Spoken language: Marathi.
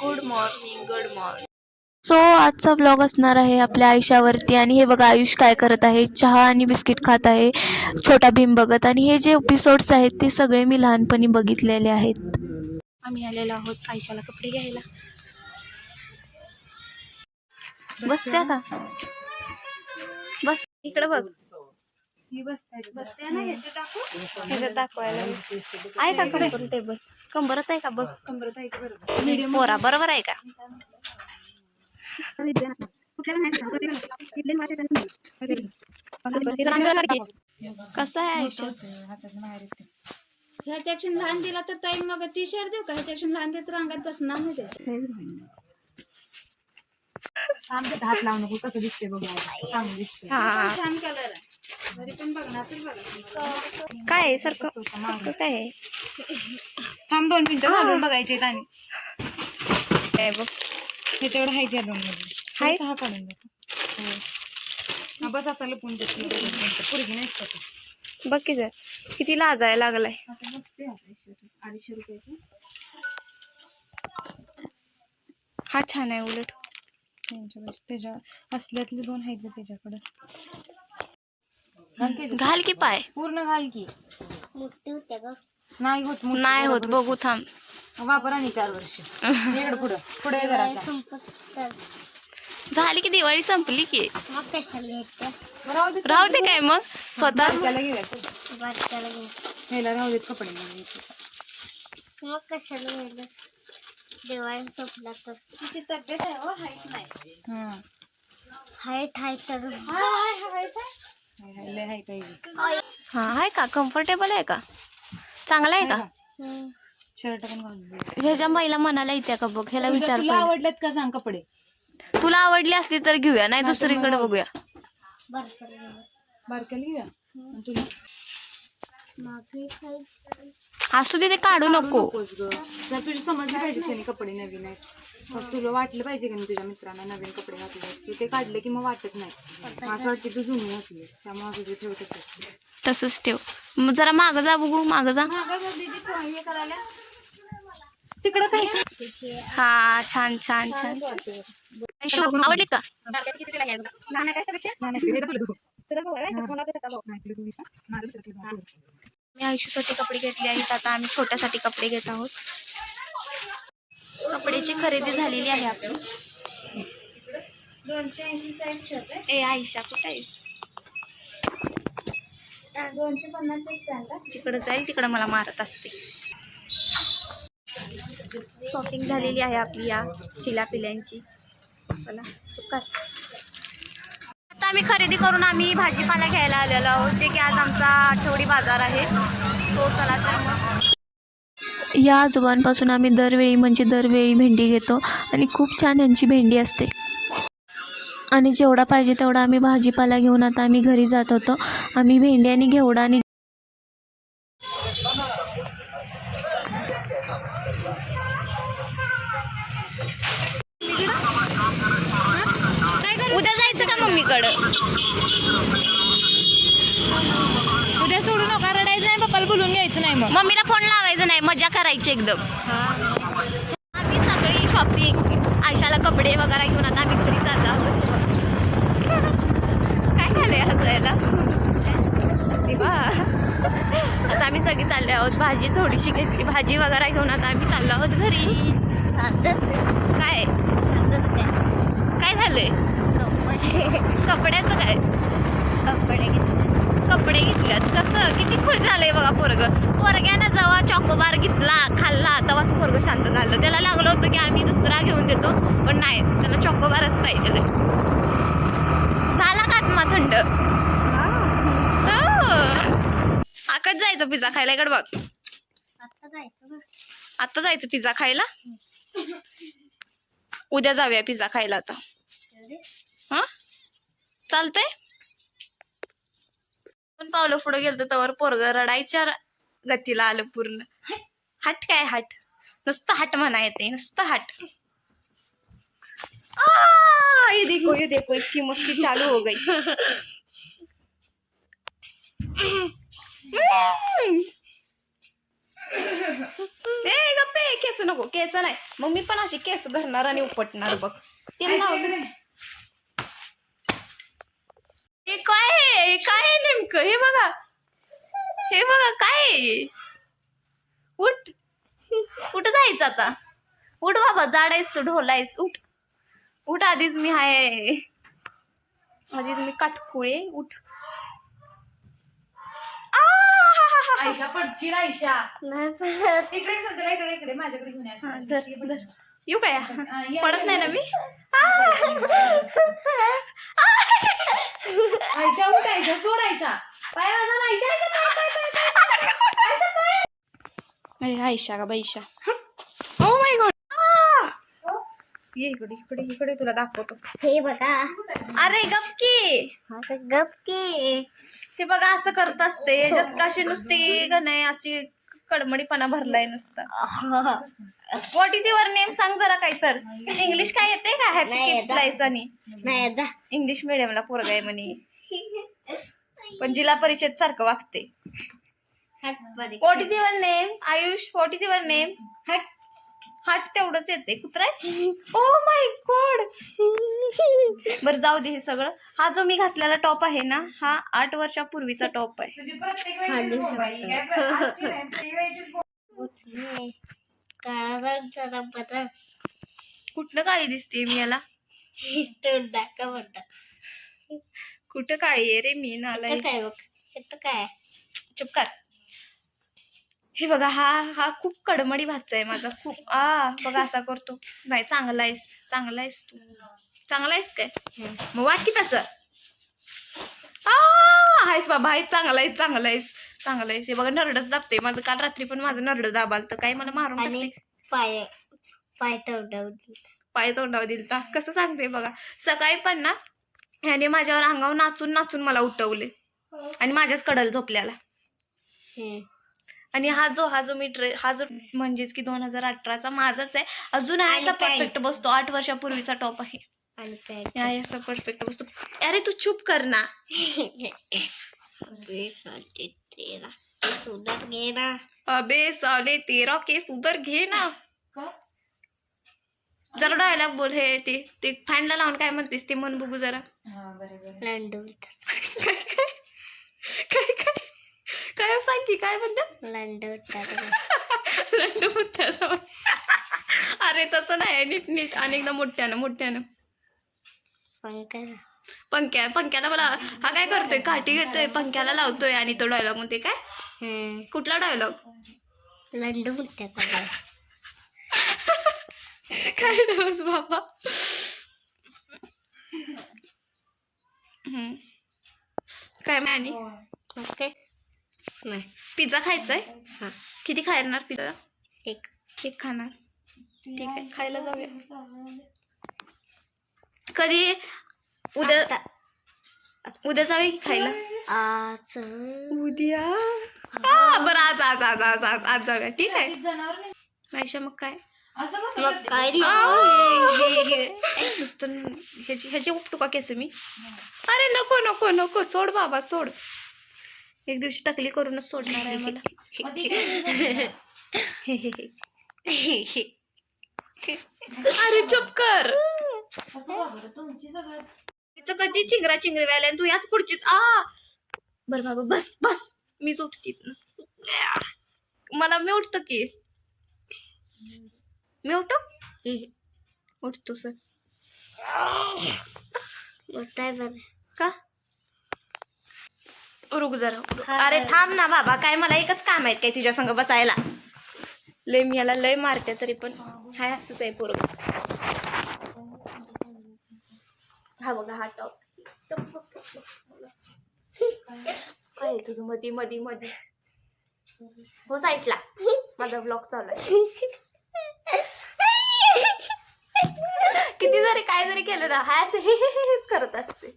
Good morning good morning so आजचा व्लॉग असणार आहे आपल्या आयुष्यावरती आणि हे बघा आयुष काय करत आहे? चहा आणि बिस्किट खात आहे. छोटा भीम बघत आणि हे जे एपिसोड्स आहेत ते सगळे मी लहानपणी बघितलेले आहेत. आम्ही आलेलो आहोत आयुष्याला कपडे घ्यायला. बसत्या का बस इकडे बघ. ह्याच्यात दाखवायला आहे का टेबल. कंबरच आहे का? बघ. कंबरच आहे का पोरा बरोबर आहे का? कसं आहे आयुष्य? ह्याच्यापेक्षा लहान दिला तर ताई मग टी शर्ट देऊ का? ह्याच्यापेक्षा लहान देत रांगात बसणार नाही ते हात लावू नको कसं दिसते बघ चांगलं दिसते हा. छान कलर आहे. घरी पण बघणार तर बघा. काय आहे सारखं काय आहे? थांब दोन मिनिटं घालून बघायचे आहेत आणि. काय बघ. ह्याच्याकडे हाय त्या दोन मध्ये हाय? सहा काढून देतो हा. बस असा लपून देतो पुरगी नाही बघ की जर. किती लाजायला लागलाय. अडीचशे रुपयाचे हा छान आहे उलट. त्यांच्याकडे त्याच्या असल्यातले दोन आहेत त्याच्याकडे. घाल की याच्यात. घाल की. पाय पूर्ण घाल की नाही होत मोठी नाही होत. बघू थांब. वापर आणि चार वर्ष. इकडे पुढं पुढे जरा झाली की दिवाळी संपली की? राहू दे राहू दे काय मग? स्वतः? त्याला घ्यायचं ह्याला राहू देत कपडे मग कशाला गेलं दिवाळी संपला तर. तिची तब्येत आहे हो हाईट नाही? हा. हाय तर. हाय हा का? कम्फर्टेबल आहे का? चांगला आहे का? हम्म. शर्ट पण घालून. ह्याच्या महिला मनाला येत्या का बघ ह्याला विचार तुला पहिले. आवडलेत का सांग कपडे? तुला आवडली असली तर घेऊया नाही दुसरीकडे बघूया. घेऊया. आणि तुला? असू दे ते काढू नको. नकोच ग. जर तुझी समजली पाहिजे त्यांनी कपडे नवीन आहेत. मग तुला वाटलं पाहिजे का नाही तुझ्या मित्रांना नवीन कपडे घातले तू ते काढले की मग वाटत नाही. असं वाटते तू जुनी घातलीस. त्यामुळे तुझे ठेवत असते तसंच ठेव. मग जरा माग जा बघू माग जा. तिकडं काय हा छान छान छान छान. आवडली का? मी आयुष्यासाठी कपडे घेतले आहेत. आता आम्ही छोट्यासाठी कपडे घेत आहोत. कपड्याची खरेदी झालेली आहे आपली. दोनशे आहे. ए आयुष्या कुठे आहेस? दोनशे आहे जिकडं जाईल तिकडं मला मारत असते. शॉपिंग झालेली आहे आपली या चिला पिल्यांची चला चुप कर. आता आम्ही खरेदी करून आम्ही भाजीपाला घ्यायला आलेलो आहोत जे की आज आमचा आठवडी बाजार आहे. तो चला तर या आजोबांपासून आम्ही दरवेळी म्हणजे दरवेळी भेंडी घेतो आणि खूप छान यांची भेंडी असते. आणि जेवढा पाहिजे तेवढा आम्ही भाजीपाला घेऊन आता आम्ही घरी जात होतो. आम्ही भेंडी आणि घेवडा आणि उद्या जायचं का मम्मीकडं? उद्या सोडू नका रडायचं नाही पप्पाला बोलून घ्यायचं नाही मग. मम्मीला फोन लावायचं नाही मजा करायची एकदम. आम्ही सगळी शॉपिंग आयशाला कपडे वगैरे घेऊन आता आम्ही घरी जात आहोत. काय झालंय हसायला. देवा. आता आम्ही सगळी चालले आहोत. भाजी थोडीशी घेतली. भाजी वगैरे घेऊन आता आम्ही चाललो आहोत घरी. काय? काय काय झालंय? कपड्याचं काय? कपडे घेतले कपडे घेतल्यात. कसं? किती खुश झालंय बघा पोरग. पोरग्यानं जेव्हा चॉकोबार घेतला खाल्ला तेव्हाच पोरग शांत झालं. त्याला लागलं होतं की आम्ही दुसरा घेऊन देतो. पण नाही. त्याला चॉकोबारच पाहिजे झाला थंड. आकाच जायचं पिझ्झा खायला इकडे बघ. आता जायचं ना आता जायचं पिझ्झा खायला? उद्या जाऊया पिझ्झा खायला आता. हा? चालतंय? पण पावलं पुढे गेलं तवर पोरग रडायच्या गतीला आलं पूर्ण. हट काय हट? नुसतं हट म्हणा येते नुसतं हट. आ, ये देखो इसकी मस्ती चालू हो गई। ए गप्पे केस नको केस नाही. मग मी पण अशी केस धरणार आणि उपटणार बघ. ते हे काय हे? काय नेमकं? हे बघा. हे बघा काय? उठ. कुठं जायचं आता. उठ बाबा जाड आहेस तू ढोलायस. उठ. उठ आधीच मी हाय. आधीच मी काटकुळे उठ! आयशा पडची आयशा. नाही इकडे इकडे इकडे. माझ्याकडे घेऊन ये अशी. धर धर. येऊ काय? या, पडत नाही ना. मी? आयशा उठ आयशा. सोड आयशा. पाय माझा ना, आयशा आयशा पाय, पाय, पाय, पाय. आयशा पाय. आयशा का बैशा ओ माय गॉड ये इकडे इकडे इकडे तुला दाखवतो. हे बघा. अरे गपकी. आता गप की हे बघा असं करत असते. याच्यात कशी नुसती नाही अशी कडमडीपणा भरलाय नुसता. व्हॉट इज युअर नेम सांग जरा काय तर इंग्लिश काय येते. का हॅपी किड्स. लाईस आणि इंग्लिश मिडियमला पोरगा आहे म्हणे. पण जिल्हा परिषद सारखं वागते. What is your name Ayush what is your name हट हाट तेवढंच येते कुत्रा ओ माय गॉड बर जाऊ दे हे सगळं. हा जो मी घातलेला टॉप आहे ना हा आठ वर्षापूर्वीचा टॉप आहे. हा, कुठलं काळी दिसते मी याला? कुठं काळी आहे रे मी नाला काय बघ हे बघा हा हा खूप कडमडी भाचा आहे माझा. खूप आ बघा असा करतो. नाही चांगला आहेस चांगला आहेस तू. चांगला आहेस काय? मग वाकी तसं आहेस बाबा आहेस चांगला आहेस चांगला आहेस चांगला आहेस. हे बघा नरडच दाबते माझं काल रात्री पण माझं नरड दाबाल तर काय मला मारून. पाय पाय टवडवली पाय तोंडावर दिलता. कसं सांगते बघा सकाळी पण ना ह्याने माझ्यावर अंगावर नाचून नाचून मला उठवले. आणि माझ्याच कडल झोपल्याला. आणि हा जो हा जो मी ड्रे हा जो म्हणजेच की दोन हजार अठराचा माझाच आहे अजून आहे आणि असा? परफेक्ट बसतो आठ वर्षापूर्वीचा टॉप आहे. आणि असा परफेक्ट बसतो अरे तू चुप कर ना. सुधार घे ना. अबे साले तेरा केस उधर घे ना? जरा डायलॉग बोल हे ते ते फॅनला लावून काय म्हणतेस? ते मन बघू जरा. हा. लंडू काय काय काय काय काय सांग की काय म्हणतात लंडू लंडू अरे तसं नाही नीट नीट. अनेकदा मोठ्यानं मोठ्यानं. पंकज पंख्या पंख्याला मला हा काय करतोय? काठी घेतोय पंख्याला लावतोय आणि तो डायलॉग म्हणते काय? कुठला डायलॉग लंडू मुठ्याचा काय दिवस बाबा. काय मॅनी हो. ओके. नाही. पिझ्झा खायचाय? हा. किती खाणार पिझ्झा? एक. एक खाणार. ठीक आहे. खायला जाऊया. कधी उद्या. उद्या जाऊया की खायला? आज. उद्या? हा बरं आज आज आज आज आज आज जाऊया. ठीक आहे. नाहीशा मग काय? मग? काय ह्याची ह्याची उपटू का केस मी. अरे नको नको नको. सोड बाबा सोड. एक दिवशी टकली करूनच सोडणार आहे मला. अरे चुप कर. असं का बरं? तुमची सगळं तिथं कधी चिंगरा चिंगरी व्हायला आणि तू याच पुढची आ! बर बाबा बस बस. मीच उठती मला मी उठतो की. मी उठतो उठतो सर. होताय बरं. का? रुक जरा अरे थांब ना बाबा काय मला एकच काम आहे काय तुझ्या संग बसायला. लय मी याला लय मारते तरी पण. हाय असंच आहे पोरग हा बघा हा टॉप काय तुझं? मधी मधी मधी. हो साईटला. माझा ब्लॉग चालू आहे. किती जरी काय जरी केलं ना हाय असं हेच करत असते.